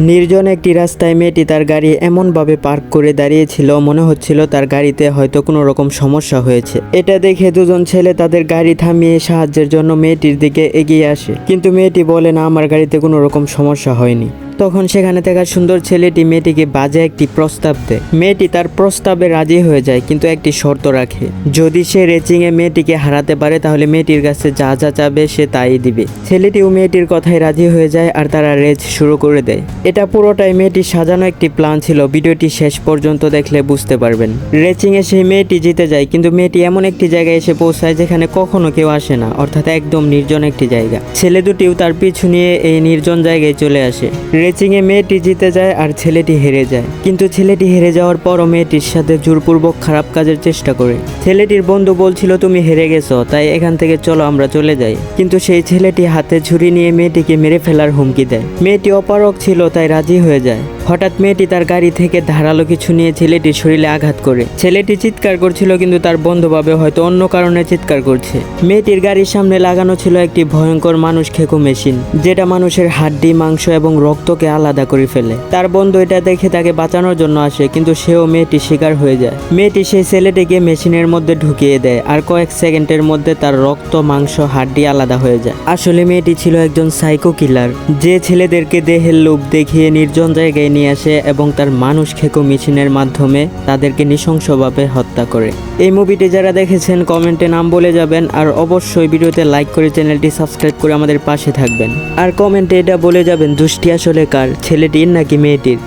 নির্জন একটি রাস্তায় মেয়েটি তার গাড়ি এমনভাবে পার্ক করে দাঁড়িয়েছিল, মনে হচ্ছিল তার গাড়িতে হয়তো কোনো রকম সমস্যা হয়েছে। এটা দেখে দুজন ছেলে তাদের গাড়ি থামিয়ে সাহায্যের জন্য মেয়েটির দিকে এগিয়ে আসে। কিন্তু মেয়েটি বলে, না, আমার গাড়িতে কোনো রকম সমস্যা হয়নি। তখন সেখানে থাকা সুন্দর ছেলেটি মেয়েটিকে বাজে একটি প্রস্তাব দেয়। মেয়েটি তার প্রস্তাবে রাজি হয়ে যায়, কিন্তু একটি শর্ত রাখে। যদি সে রেচিংয়ে মেয়েটিকে হারাতে পারে, তাহলে মেয়েটির কাছে যা যা চাবে সে তাই দিবে। ছেলেটিও মেয়েটির কথায় রাজি হয়ে যায় আর তারা রেচ শুরু করে দেয়। এটা পুরোটাই মেয়েটির সাজানো একটি প্ল্যান ছিল। ভিডিওটি শেষ পর্যন্ত দেখলে বুঝতে পারবেন। রেচিংয়ে সেই মেয়েটি জিতে যায়, কিন্তু মেয়েটি এমন একটি জায়গায় এসে পৌঁছায় যেখানে কখনো কেউ আসে না, অর্থাৎ একদম নির্জন একটি জায়গা। ছেলে দুটিও তার পিছু নিয়ে এই নির্জন জায়গায় চলে আসে। রেচিংয়ে মেয়েটি জিতে যায় আর ছেলেটি হেরে যায়। কিন্তু ছেলেটি হেরে যাওয়ার পরও মেয়েটির সাথে জোরপূর্বক খারাপ কাজের চেষ্টা করে। ছেলেটির বন্ধু বলছিল, তুমি হেরে গেছো, তাই এখান থেকে চলো, আমরা চলে যাই। কিন্তু সেই ছেলেটি হাতে ছুরি নিয়ে মেয়েটিকে মেরে ফেলার হুমকি দেয়। মেয়েটি অপারক ছিল, তাই রাজি হয়ে যায়। হঠাৎ মেয়েটি তার গাড়ি থেকে ধারালো কিছু নিয়ে ছেলেটির শরীরে আঘাত করে। ছেলেটি চিৎকার করছিল, কিন্তু তার বন্ধু ভাবে হয়তো অন্য কারণে চিৎকার করছে। মেয়েটির গাড়ির সামনে লাগানো ছিল একটি ভয়ঙ্কর মানুষ খেকো মেশিন, যেটা মানুষের হাড্ডি, মাংস এবং রক্তকে আলাদা করে ফেলে। তার বন্ধু এটা দেখে তাকে বাঁচানোর জন্য আসে, কিন্তু সেও মেয়েটি শিকার হয়ে যায়। মেয়েটি সেই ছেলেটিকে মেশিনের মধ্যে ঢুকিয়ে দেয় আর কয়েক সেকেন্ডের মধ্যে তার রক্ত, মাংস, হাড্ডি আলাদা হয়ে যায়। আসলে মেয়েটি ছিল একজন সাইকো কিলার যে ছেলেদেরকে দেহের লোভ দেখিয়ে নির্জন জায়গায় নিয়ে আসে এবং তার মানুষ খেকো মেশিনের মাধ্যমে তাদেরকে নৃশংসভাবে হত্যা করে। এই মুভিটি যারা দেখেছেন কমেন্টে নাম বলে যাবেন আর অবশ্যই ভিডিওতে লাইক করে চ্যানেলটি সাবস্ক্রাইব করে আমাদের পাশে থাকবেন। আর কমেন্টে এটা বলে যাবেন, দুষ্টি আসলে কার ছেলেটির নাকি মেয়েটির?